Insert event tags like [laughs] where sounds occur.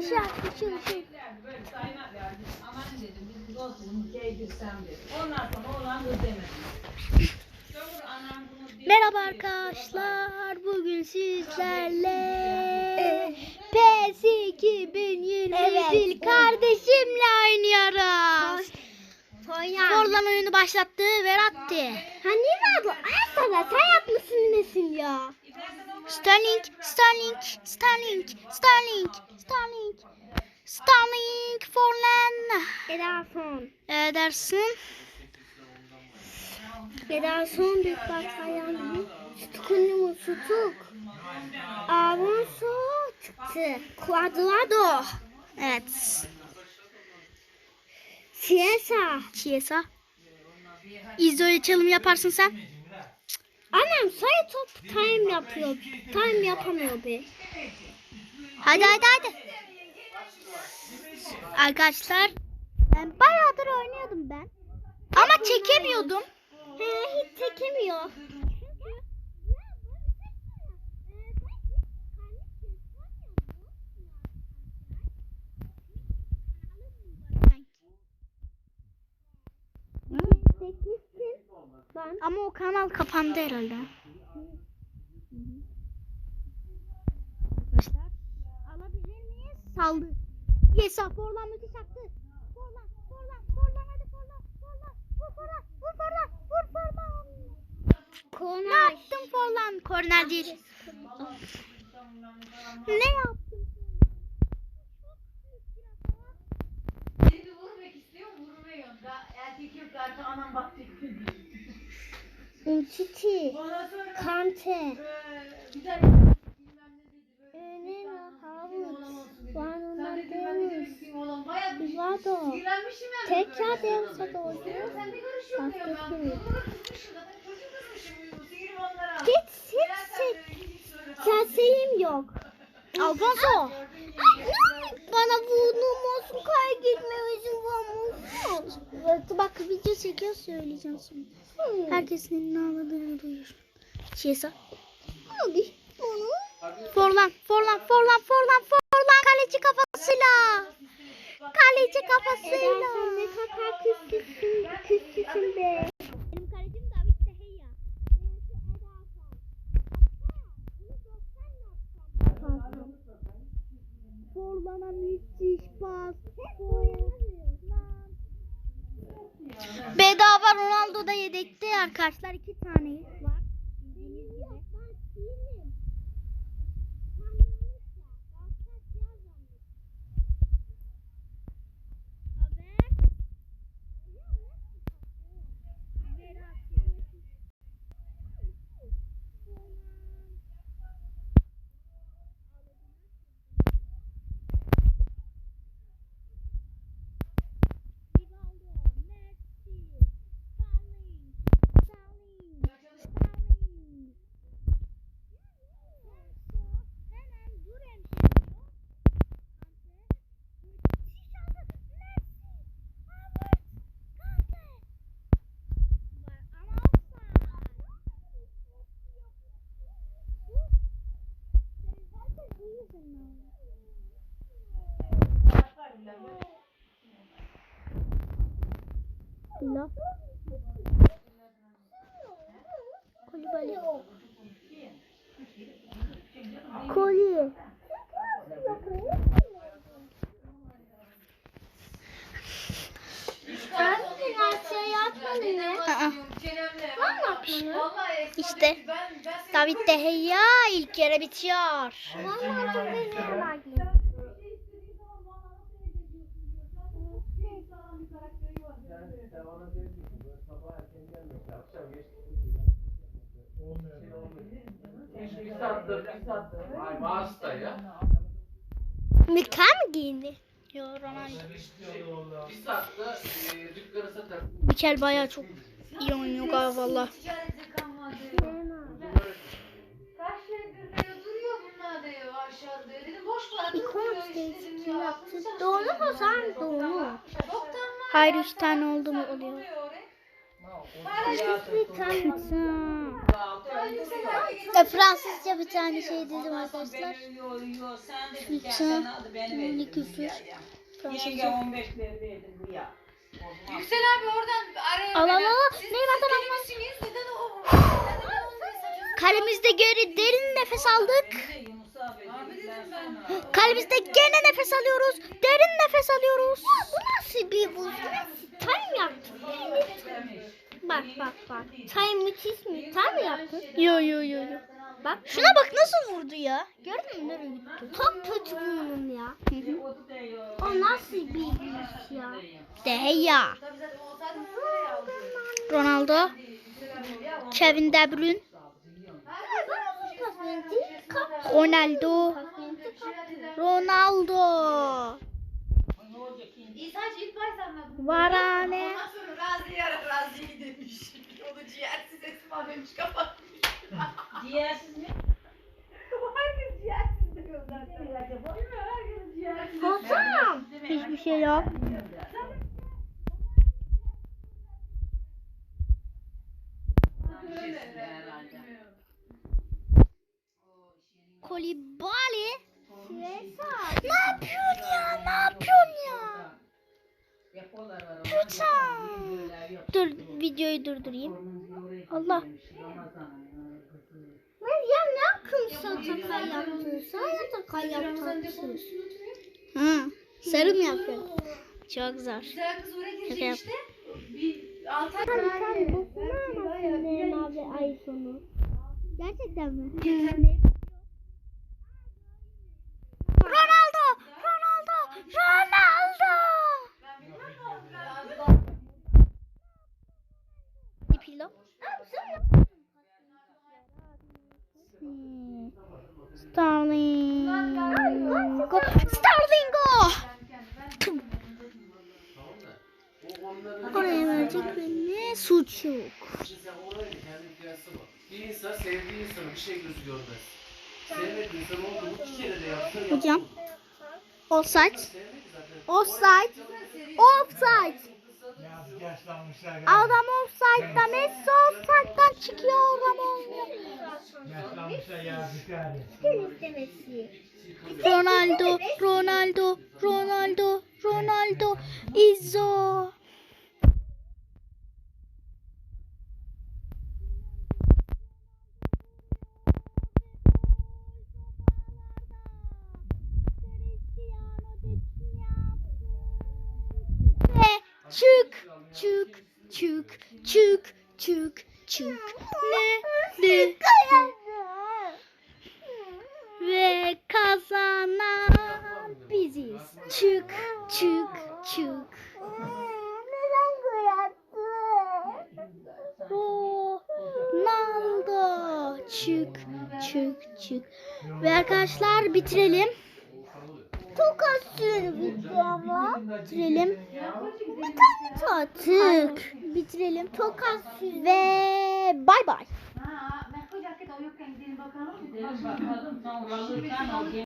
Işık ışık ışık. Böyle lazım. Aman dedim bizim dostluğumuz giydirsem dedim. Ondan sonra olan kız demedim. Doğru anam bunu bir- Merhaba arkadaşlar. Bugün sizlerle PES 2020 Evet. kardeşimle oynuyoruz. Forlan oyunu başlattı ve attı. Hani ne bu? Aslında sen yapmışsın nesin ya? Starlink, Starlink, Starlink, Starlink, Starlink Forlan. Ederson. Edersin. Ederson büyük başlayan Stukunlu mu Stuk? Alonso çıktı. Cuadrado. Evet. Chiesa. Chiesa. İzole çalım yaparsın sen. Annem sayı top time yapıyor. Time yapamıyor be. Hadi hadi hadi. Arkadaşlar ben bayağıdır oynuyordum ben. Ama çekemiyordum. He hiç çekemiyor. Ben Ama o kanal kapandı herhalde. Arkadaşlar alabilir miyiz? Saldı. Yesa Forlan müthiş attı. Forlan, Forlan, Forlan hadi Forlan, Forlan. Vur Forlan, vur Forlan, vur Forlan. Ne Konay. yaptın Forlan? Korner değil. Ne yaptın? Beni de vurmak istiyor, vurmuyor. Da erkek yok zaten anam bak sonra Kante. eee, bir de Vado. ben. Tekrar Davis'e doğru. Sen ne karışıyorsun ya ben? Hiç hiç. Serseyim yok. Alfonso. Bana vurulmasın kay gitmemesi varmış. Evet, bak video çekiyor söyleyeceğim şimdi. Herkesin ne ağladığını duyur. Chiesa. Abi onu Forlan, Forlan, Forlan, Forlan, Forlan kaleci kafasıyla. Kaleci Edersen kafasıyla. ne kadar küstüsün, küstüsün be. Benim kalecim David De Gea. Forlan'a müthiş pas. Forlan. Bedava Ronaldo da yedekte arkadaşlar. iki tane var. Bildiğiniz gibi. Haber. Ronaldo, Messi, Sterling, Sterling, Sterling. Hemen Duren geliyor. Müthiş aldı. Messi, Havertz, Kante. Var ama offside. Bilal. Kulübeli. Koli. Ben her şey yapmadım ne? Aa. Anlatmanı. Vallahi İşte ben, David De Gea ilk yarı bitiyor. Bir sattır, bir sattır. Ay hasta ya. Mika mı giyindi? Yo Ronaldo. Bir sattı, dükkanı satar. Mikel bayağı çok iyi oynuyor galiba valla. Diyor diyor. Dedim boş para İkon durmuyor işte ya. yaptı? Doğru mu sen? Doğru. Mu? Hayır üç tane oldu mu oluyor. Altı E, Fransızca bir tane şey dedim arkadaşlar. Lütfen. Ünlü küfür. Yenge Fransızca. 15 lira verdin buraya. Yüksel abi oradan araya Al al beni- al. Siz- Ne siz var deli tamam. misiniz? Neden o? Neden onları satıyorsunuz? Kalemizde geri derin nefes aldık. Bir de Yunus abi. Abi dediler dedim ben. sana. Kalbimizde gene nefes alıyoruz. Derin nefes alıyoruz. Bu nasıl bir buz? Time yaptın. Bak bak bak. Time müthiş mi? Time yaptın. Yo yo yo yo. Bak şuna bak nasıl vurdu ya. Gördün mü nereye gitti? Çok kötü bunun ya. Hı hı. o nasıl bir iş ya? De ya. Ronaldo. Kevin De Bruyne. Ronaldo. Ronaldo. İyi sadece ilk başta anladım. Varane. Ondan sonra Razi yara Razi'yi demiş. Onu ciğersiz Esma demiş kapatmış. Ciğersiz mi? [laughs] Herkes ciğersiz diyor zaten. Değil mi? Herkes ciğersiz. Hasan. Hiçbir şey yok. Kolibali. Ne yapıyorsun ya? Ne yapıyorsun ya? Dur videoyu durdurayım. Allah. Ya ne yaptın sen takay yaptın? Sen ya takay yaptın. Hı. Sarım yapıyorum. Çok zor. Güzel kız oraya girecek işte. Bir altı ay Sen dokunamazsın Leyla ve ay sonu. Gerçekten mi? Ronaldo! Ronaldo! Ronaldo! Dipilo. Hmm. Starlingo. Starlingo! Oraya verecek ne suç yok. Şimdi sen orayla kendi kıyası var. Bir insan sevdiği insanın bir şey gözü görmez. Sevmediği insan oldu mu iki kere de yaptı. yaptı. Hocam. Offside. Offside. Offside. Adam offside'da Messi offside'dan çıkıyor adam oynuyor. Ronaldo, Ronaldo, Ronaldo, Ronaldo, Izzo. Çık, çık, çık, çık, çık, çık. Ne, ne, ve kazanan biziz. Çık, çık, çık. Neden Ronaldo. Çık, çık, çık. Ve arkadaşlar bitirelim. Çok az sürdü video ama. Bitirelim. Artık. Bitirelim. Çok az sürdü. Ve bay bay.